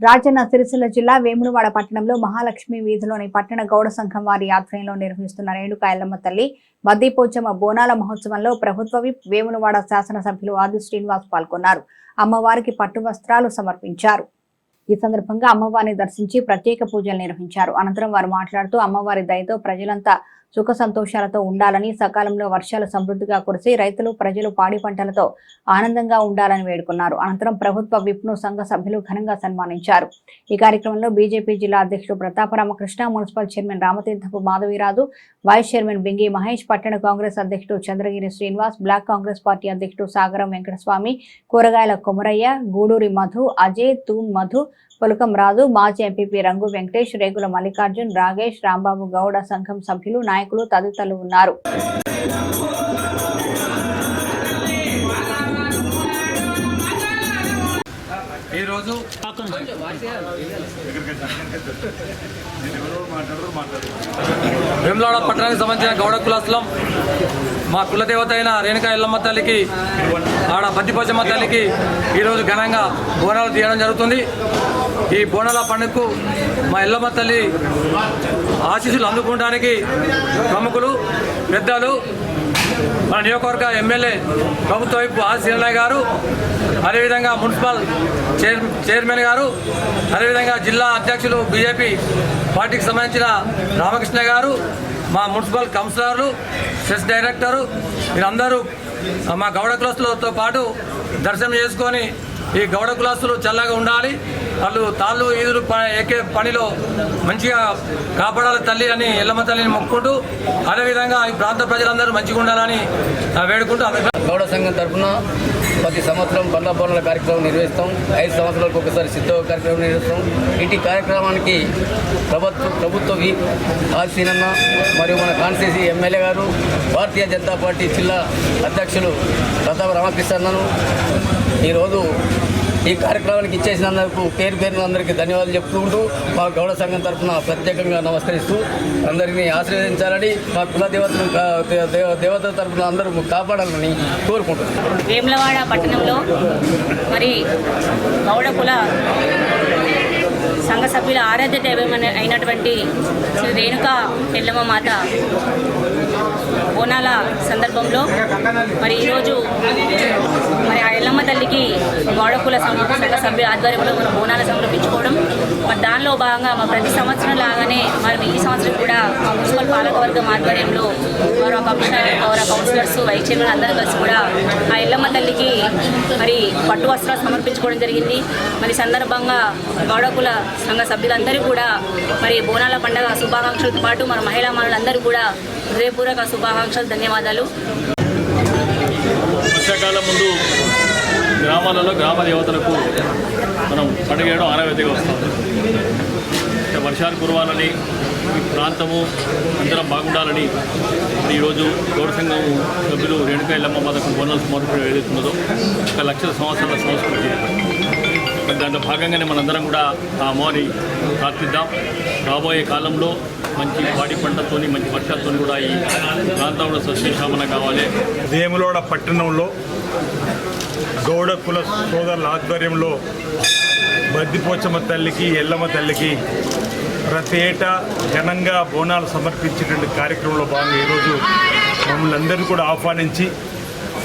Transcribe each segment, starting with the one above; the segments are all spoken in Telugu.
రాజన్న సిరిసిల్ల జిల్లా వేములవాడ పట్టణంలో మహాలక్ష్మి వీధిలోని పట్టణ గౌడ సంఘం వారి ఆధ్వర్యంలో నిర్వహిస్తున్న రేణుకాయలమ్మ తల్లి బద్దిపోచమ్మ బోనాల మహోత్సవంలో ప్రభుత్వ విప్ వేములవాడ శాసనసభ్యులు ఆది శ్రీనివాస్ పాల్గొన్నారు. అమ్మవారికి పట్టు వస్త్రాలు సమర్పించారు. ఈ సందర్భంగా అమ్మవారిని దర్శించి ప్రత్యేక పూజలు నిర్వహించారు. అనంతరం వారు మాట్లాడుతూ అమ్మవారి దయతో ప్రజలంతా సుఖ సంతోషాలతో ఉండాలని సకాలంలో వర్షాలు సమృద్ధిగా కురిసి రైతులు ప్రజలు పాడి పంటలతో ఆనందంగా ఉండాలని వేడుకున్నారు. అనంతరం ప్రభుత్వ విప్ను సంఘ సభ్యులు ఘనంగా సన్మానించారు. ఈ కార్యక్రమంలో బీజేపీ జిల్లా అధ్యక్షుడు Prataparamakrishna municipal chairman Ramatheerthapu Madhaviraju vice chairman Bingi Mahesh పట్టణ కాంగ్రెస్ అధ్యక్షుడు చంద్రగిరి శ్రీనివాస్ బ్లాక్ కాంగ్రెస్ పార్టీ అధ్యక్షుడు సాగరం వెంకటస్వామి కూరగాయల కొమరయ్య గూడూరి మధు అజయ్ తూమ్ మధు పులకం రాజు మాజీ ఎంపీపీ రంగు వెంకటేష్ రేగుల మల్లికార్జున్ రాగేష్ రాంబాబు గౌడ సంఘం సభ్యులు నాయకులు తదితరులు ఉన్నారు. ఈరోజు పట్టణానికి సంబంధించిన గౌడ కులాస్లం మా కులదేవత అయిన రేణుకా ఎల్లమ్మ తల్లికి ఆడ బద్దిపోచమ్మ తల్లికి ఈరోజు ఘనంగా బోనాలు తీయడం జరుగుతుంది. ఈ బోనాల పండుగకు మా ఎల్లమ్మ తల్లి ఆశీస్సులు అందుకోవడానికి ప్రముఖులు పెద్దలు మన నియోజకవర్గ ఎమ్మెల్యే ప్రభుత్వ వైపు ఆర్ గారు అదేవిధంగా మున్సిపల్ చైర్ చైర్మన్ గారు అదేవిధంగా జిల్లా అధ్యక్షులు బీజేపీ పార్టీకి సంబంధించిన రామకృష్ణ గారు మా మున్సిపల్ కౌన్సిలర్లు సెస్ డైరెక్టరు వీరందరూ మా గౌడ కులస్తులతో పాటు దర్శనం చేసుకొని ఈ గౌడ కులస్తులు చల్లగా ఉండాలి. వాళ్ళు తాళ్ళు ఈదులు ప- ఎక్కే పనిలో మంచిగా కాపాడాలి తల్లి అని ఎల్లమ్మ తల్లిని మొక్కుంటూ అదేవిధంగా ఈ ప్రాంత ప్రజలందరూ మంచిగా ఉండాలని వేడుకుంటూ గౌడ సంఘం తరఫున ప్రతి సంవత్సరం బండ్ల బోర్ల కార్యక్రమం నిర్వహిస్తాం. ఐదు సంవత్సరాలకు ఒకసారి సిద్ధ కార్యక్రమం నిర్వహిస్తాం. ఇంటి కార్యక్రమానికి ప్రభుత్వ ప్రభుత్వ వి ఆసీనన్న మరియు మన కాన్సీసీ ఎమ్మెల్యే గారు భారతీయ జనతా పార్టీ జిల్లా అధ్యక్షులు ప్రతాప రామకృష్ణన్నను ఈరోజు ఈ కార్యక్రమానికి ఇచ్చేసినందుకు పేరు పేరున అందరికీ ధన్యవాదాలు చెప్పుకుంటూ మా గౌడ సంఘం తరఫున ప్రత్యేకంగా నమస్కరిస్తూ అందరినీ ఆశీర్వదించాలని మా కుల దేవతను దేవత తరఫున అందరూ కాపాడాలని కోరుకుంటున్నాను వేములవాడ పట్టణంలో మరి గౌడ కుల సంఘ సభ్యుల ఆరాధ్య దైవం అయినటువంటి శ్రీ రేణుకా ఎల్లమ్మ మాత బోనాల సందర్భంలో మరి ఈరోజు మరి ఆ ఎల్లమ్మ తల్లికి గోడకుల సంఘ సంఘ సభ్యుల ఆధ్వర్యంలో మనం బోనాల సమర్పించుకోవడం. మరి దానిలో భాగంగా మా ప్రతి సంవత్సరం లాగానే మరి ఈ సంవత్సరం కూడా మా మున్సిపల్ పాలకవర్గం ఆధ్వర్యంలో గౌరవ కమిషనర్ గౌరవ కౌన్సిలర్స్ వైస్ చైర్మన్ అందరూ కలిసి కూడా ఆ ఎల్లమ్మ తల్లికి మరి పట్టు వస్త్రాలు సమర్పించుకోవడం జరిగింది. మరి సందర్భంగా గౌడకుల సంఘ సభ్యులందరూ కూడా మరి బోనాల పండుగ శుభాకాంక్షలతో పాటు మన మహిళా మనులందరూ కూడా హృదయపూర్వక శుభాకాంక్షలు ధన్యవాదాలు. వర్షాకాలం ముందు గ్రామాలలో గ్రామ దేవతలకు మనం పండుగ చేయడం వస్తుంది వర్షాలు కురవాలని ఈ ప్రాంతము అందరం బాగుండాలని ఈరోజు గౌడ సంఘం సభ్యులు రేణుకా ఎల్లమ్మ మాతకు బోనాలు సమర్పణ ఏదైతున్నదో ఒక లక్షల సంవత్సరాల సంస్కృతి. మరి దాంట్లో భాగంగానే మనందరం కూడా ఆ అమ్మవారిని ప్రార్థిద్దాం. రాబోయే కాలంలో మంచి పాడి పంటతోని మంచి వర్షాలతో కూడా ఈ ప్రాంతంలో సస్యశామన కావాలి. వేములోడ పట్టణంలో గౌడ కుల సోదరుల ఆధ్వర్యంలో బద్దిపోచమ్మ తల్లికి ఎల్లమ్మ తల్లికి ప్రతి ఏటా ఘనంగా బోనాలు సమర్పించేటువంటి కార్యక్రమంలో భాగంగా ఈరోజు మమ్మల్ని అందరినీ కూడా ఆహ్వానించి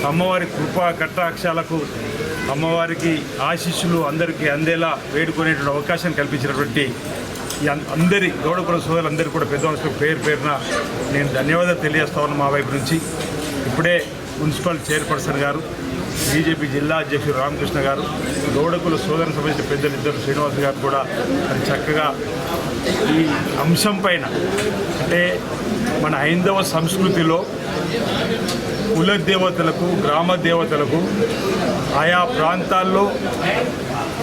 అమ్మవారి కృపా కట్టాక్షాలకు అమ్మవారికి ఆశీస్సులు అందరికీ అందేలా వేడుకునేటువంటి అవకాశం కల్పించినటువంటి ఈ అందరి గౌడపుర కుల సోదరులందరికీ కూడా పెద్ద మనుషులకు పేరు పేరున నేను ధన్యవాదాలు తెలియజేస్తామని మా వైపు నుంచి. ఇప్పుడే మున్సిపల్ చైర్పర్సన్ గారు బీజేపీ జిల్లా అధ్యక్షుడు రామకృష్ణ గారు గౌడకుల సోదర సంబంధించిన పెద్దలు ఇద్దరు శ్రీనివాస్ గారు కూడా చక్కగా ఈ అంశం పైన అంటే మన హైందవ సంస్కృతిలో కుల దేవతలకు గ్రామ దేవతలకు ఆయా ప్రాంతాల్లో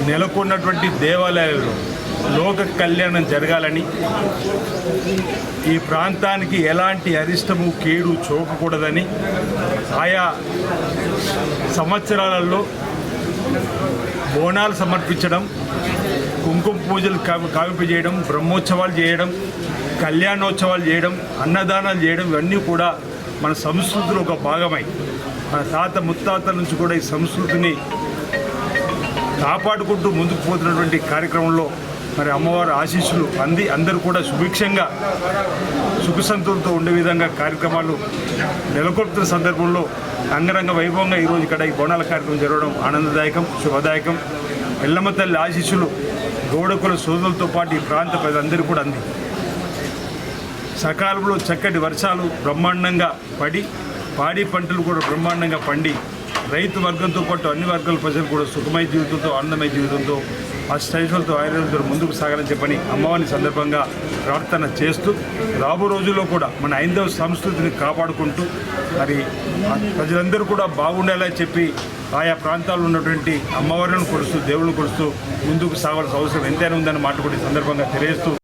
నెలకొన్నటువంటి దేవాలయాలలో లోక కళ్యాణం జరగాలని ఈ ప్రాంతానికి ఎలాంటి అరిష్టము కీడు చూపకూడదని ఆయా సంవత్సరాలలో బోనాలు సమర్పించడం కుంకుమ పూజలు కావి కావింపజేయడం బ్రహ్మోత్సవాలు చేయడం కళ్యాణోత్సవాలు చేయడం అన్నదానాలు చేయడం ఇవన్నీ కూడా మన సంస్కృతిలో ఒక భాగమై మన తాత ముత్తాతల నుంచి కూడా ఈ సంస్కృతిని కాపాడుకుంటూ ముందుకు పోతున్నటువంటి కార్యక్రమంలో మరి అమ్మవారి ఆశీస్సులు అంది. అందరూ కూడా సుభిక్షంగా సుఖ సంతులతో ఉండే విధంగా కార్యక్రమాలు నెలకొల్పుతున్న సందర్భంలో అంగరంగ వైభవంగా ఈరోజు ఇక్కడ ఈ బోనాల కార్యక్రమం జరగడం ఆనందదాయకం శుభదాయకం. ఎల్లమ్మ తల్లి ఆశీస్సులు గౌడకుల సోదరులతో పాటు ఈ ప్రాంత ప్రజలందరూ కూడా అంది. సకాలంలో చక్కటి వర్షాలు బ్రహ్మాండంగా పడి పాడి పంటలు కూడా బ్రహ్మాండంగా పండి రైతు వర్గంతో పాటు అన్ని వర్గాల ప్రజలు కూడా సుఖమయ జీవితంతో ఆనందమయ జీవితంతో అష్టైశ్వర్యంతో ఆయుర్వేదంతో ముందుకు సాగాలని చెప్పని అమ్మవారిని సందర్భంగా ప్రార్థన చేస్తూ రాబో రోజుల్లో కూడా మన హైందవ సంస్కృతిని కాపాడుకుంటూ మరి ప్రజలందరూ కూడా బాగుండేలా చెప్పి ఆయా ప్రాంతాల్లో ఉన్నటువంటి అమ్మవారిని కొలుస్తూ దేవుళ్ళని కొలుస్తూ ముందుకు సాగాల్సిన అవసరం ఎంతైనా ఉందని మాట కూడా ఈ సందర్భంగా తెలియజేస్తూ